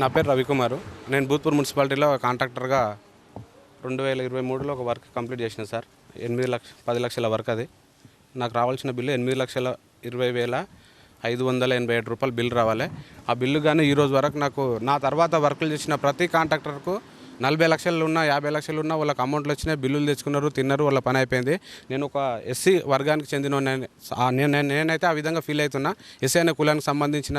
నా పేరు రవికుమారు. నేను భూత్పూర్ మున్సిపాలిటీలో కాంట్రాక్టర్గా రెండు వేల ఇరవై మూడులో ఒక వర్క్ కంప్లీట్ చేసిన సార్. ఎనిమిది లక్ష పది లక్షల వర్క్ అది. నాకు రావాల్సిన బిల్లు ఎనిమిది లక్షల ఇరవై వేల ఐదు వందల ఎనభై ఏడు రూపాయలు బిల్లు రావాలి. ఆ బిల్లు కానీ ఈరోజు వరకు నాకు నా తర్వాత వర్కులు చేసిన ప్రతి కాంట్రాక్టర్కు నలభై లక్షలు ఉన్న యాభై లక్షలు ఉన్న వాళ్ళకి అమౌంట్లు వచ్చినాయి బిల్లులు తెచ్చుకున్నారు తిన్నారు వాళ్ళ పని అయిపోయింది. నేను ఒక ఎస్సీ వర్గానికి చెందిన నేను నేనైతే ఆ విధంగా ఫీల్ అవుతున్నా. ఎస్సీ అనే కులానికి సంబంధించిన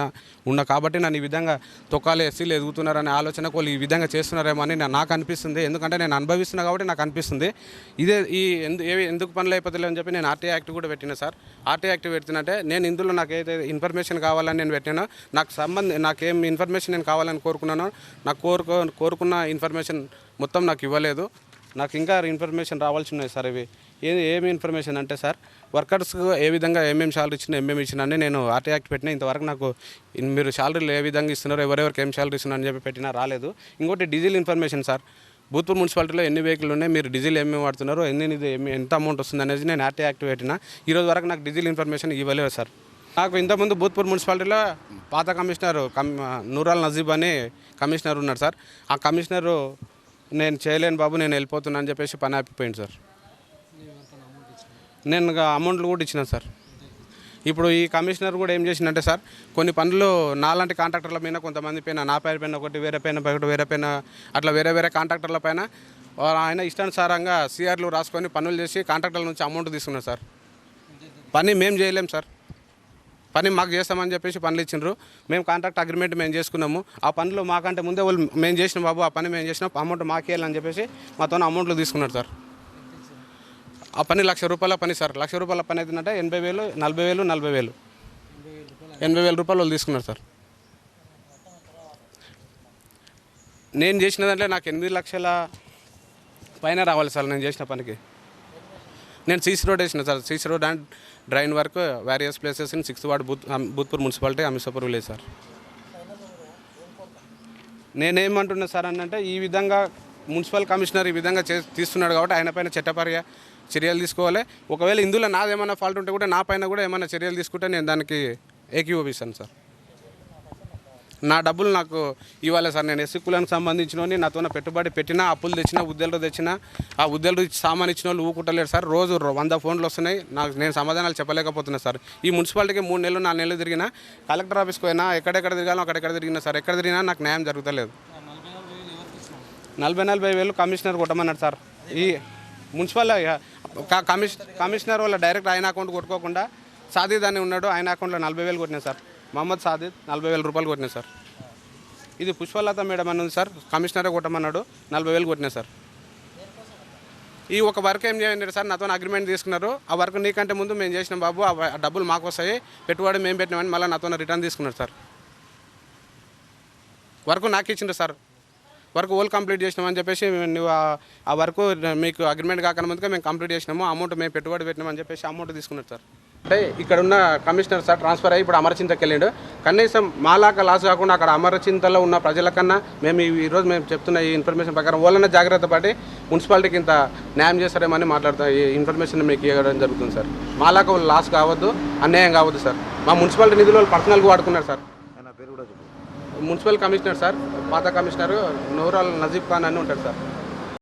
ఉన్న కాబట్టి నన్ను ఈ విధంగా తొక్కాలు ఎస్సీలు ఎదుగుతున్నారనే ఆలోచన వాళ్ళు ఈ విధంగా చేస్తున్నారేమో అని నాకు అనిపిస్తుంది. ఎందుకంటే నేను అనుభవిస్తున్నా కాబట్టి నాకు అనిపిస్తుంది. ఇదే ఈ ఎందు ఎందుకు పనులు అయిపోతలే అని చెప్పి నేను ఆర్టీ యాక్ట్ కూడా పెట్టిన సార్. ఆర్టీ యాక్ట్ పెట్టినంటే నేను ఇందులో నాకు ఏదైతే ఇన్ఫర్మేషన్ కావాలని నేను పెట్టినా నాకు సంబంధం నాకేం ఇన్ఫర్మేషన్ నేను కావాలని కోరుకున్నానో నాకు కోరుకో కోరుకున్న ఇన్ఫర్మేషన్ మొత్తం నాకు ఇవ్వలేదు. నాకు ఇంకా ఇన్ఫర్మేషన్ రావాల్సి ఉన్నాయి సార్ ఇవి. ఏది ఏమి ఇన్ఫర్మేషన్ అంటే సార్ వర్కర్స్కు ఏ విధంగా ఏమేమి శాలరీ ఇచ్చినా ఏమేమి ఇచ్చినా అని నేను ఆర్టీ యాక్ట్ పెట్టినా. ఇంతవరకు నాకు మీరు శాలరీలు ఏ విధంగా ఇస్తున్నారో ఎవరెవరికి ఏం శాలరీ ఇస్తున్నారు అని చెప్పి పెట్టినా రాలేదు. ఇంకోటి డీజిల్ ఇన్ఫర్మేషన్ సార్. భూత్పూర్ మున్సిపాలిటీలో ఎన్ని వెహికల్ ఉన్నాయి మీరు డీజిల్ ఏమేమి వాడుతున్నారో ఎన్ని ఇది ఎంత అమౌంట్ వస్తుంది అనేది నేను ఆర్టీ యాక్ట్ పెట్టిన. ఈరోజు వరకు నాకు డీజిల్ ఇన్ఫర్మేషన్ ఇవ్వలేదు సార్. నాకు ఇంతకుముందు భూత్పూర్ మున్సిపాలిటీలో పాత కమిషనర్ కమ్ నూరాల్ నజీబ్ అని కమిషనర్ ఉన్నారు సార్. ఆ కమిషనరు నేను చేయలేను బాబు నేను వెళ్ళిపోతున్నా అని చెప్పేసి పని ఆపిపోయింది సార్. నేను ఇంకా అమౌంట్లు కూడా ఇచ్చిన సార్. ఇప్పుడు ఈ కమిషనర్ కూడా ఏం చేసిందంటే సార్ కొన్ని పనులు నాలాంటి కాంట్రాక్టర్ల మీద కొంతమంది పైన నా పేరు పైన ఒకటి వేరే పైన ఒకటి వేరే పైన అట్లా వేరే వేరే కాంట్రాక్టర్ల పైన ఆయన ఇష్టానుసారంగా సిఆర్లు రాసుకొని పనులు చేసి కాంట్రాక్టర్ల నుంచి అమౌంట్ తీసుకున్నారు సార్. పని మేము చేయలేం సార్. పని మాకు చేస్తామని చెప్పేసి పనులు ఇచ్చిండ్రు. మేము కాంట్రాక్ట్ అగ్రిమెంట్ మేము చేసుకున్నాము. ఆ పనులు మాకంటే ముందే వాళ్ళు మేము చేసిన బాబు ఆ పని మేము చేసినాం అమౌంట్ మాకేయాలని చెప్పేసి మాతో అమౌంట్లు తీసుకున్నారు సార్. ఆ పని లక్ష రూపాయల పని సార్. లక్ష రూపాయల పని అవుతుందంటే ఎనభై వేలు నలభై వేలు నలభై వేలు. ఎనభై వేల రూపాయలు వాళ్ళు తీసుకున్నారు సార్. నేను చేసిన దాంట్లో నాకు ఎనిమిది లక్షల పైన రావాలి సార్ నేను చేసిన పనికి. నేను సీసీ రోడ్ వేసిన sir. CC road and drain work various places in sixth ward booth Bhoothpur municipality Amisapur village sir నేనేమంటున్నా సార్ అంటే ఈ విధంగా మున్సిపల్ కమిషనర్ ఈ విధంగా చే తీస్తున్నాడు కాబట్టి ఆయన పైన చట్టపర్య చర్యలు తీసుకోవాలి. ఒకవేళ ఇందులో నాదేమైనా ఫాల్ట్ ఉంటే కూడా నా పైన కూడా ఏమైనా చర్యలు తీసుకుంటే నేను దానికి ఏకీభవిస్తాను సార్ నా డబ్బులు నాకు ఇవ్వాలి సార్. నేను ఎస్సీ కులానికి సంబంధించిన నాతో పెట్టుబడి పెట్టినా అప్పులు తెచ్చినా ఉద్యోగులు తెచ్చినా ఆ ఉద్యోగులు ఇచ్చి సామాన్ ఇచ్చిన వాళ్ళు ఊకుంటలేరు సార్. రోజు వంద ఫోన్లు వస్తున్నాయి. నాకు నేను సమాధానాలు చెప్పలేకపోతున్నా సార్. ఈ మున్సిపాలిటీకి మూడు నెలలు నాలుగు నెలలు తిరిగినా కలెక్టర్ ఆఫీస్కి పోయినా ఎక్కడెక్కడ తిరిగాలో అక్కడెక్కడ తిరిగినా సార్ ఎక్కడ తిరిగినా నాకు న్యాయం జరుగుతలేదు. నలభై నలభై వేలు కమిషనర్ కొట్టమన్నాడు సార్. ఈ మున్సిపల్ కమిషనర్ వాళ్ళ డైరెక్ట్ ఆయన అకౌంట్ కొట్టుకోకుండా సాదిద్ ఉన్నాడు. ఆయన అకౌంట్లో నలభై వేలు కొట్టినా సార్. మహమ్మద్ సాదిద్ నలభై వేల రూపాయలు కొట్టినా సార్. ఇది పుష్పలత మేడం అని ఉంది సార్. కమిషనరే కొట్టమన్నాడు నలభై వేలు కొట్టినా సార్. ఈ ఒక వర్క్ ఏం చేయండి సార్? నాతో అగ్రిమెంట్ తీసుకున్నారు. ఆ వర్క్ నీకంటే ముందు మేము చేసినాం బాబు. ఆ డబ్బులు మాకు వస్తాయి. పెట్టుబడి మేము పెట్టినామని మళ్ళీ నాతో రిటర్న్ తీసుకున్నారు సార్. వర్క్ నాకు ఇచ్చిండ్రు సార్. వర్క్ ఓల్ కంప్లీట్ చేసినామని చెప్పేసి నువ్వు ఆ- ఆ వర్క్ మీకు అగ్రిమెంట్ కాకుండా ముందుగా మేము కంప్లీట్ చేసినాము. అమౌంట్ మేము పెట్టుబడి పెట్టినామని చెప్పేసి అమౌంట్ తీసుకున్నారు సార్. అంటే ఇక్కడ ఉన్న కమిషనర్ సార్ ట్రాన్స్ఫర్ అయ్యి ఇప్పుడు అమరచింతకి వెళ్ళాడు. కనీసం మాలాగా లాస్ కాకుండా అక్కడ అమరచింతలో ఉన్న ప్రజల కన్నా మేము ఈ- ఈరోజు మేము చెప్తున్న ఈ ఇన్ఫర్మేషన్ ప్రకారం వాళ్ళన్న జాగ్రత్త పడి మున్సిపాలిటీకి ఇంత న్యాయం చేస్తారేమని మాట్లాడుతా ఈ ఇన్ఫర్మేషన్ మీకు ఇవ్వడం జరుగుతుంది సార్. మాలాగా వాళ్ళు లాస్ కావద్దు అన్యాయం కావద్దు సార్. మా మున్సిపాలిటీ నిధులు వాళ్ళు పర్సనల్గా వాడుకున్నారు సార్. మున్సిపల్ కమిషనర్ సార్ పాత కమిషనర్ నూరాల్ నజీబ్ ఖాన్ అని ఉంటారు సార్.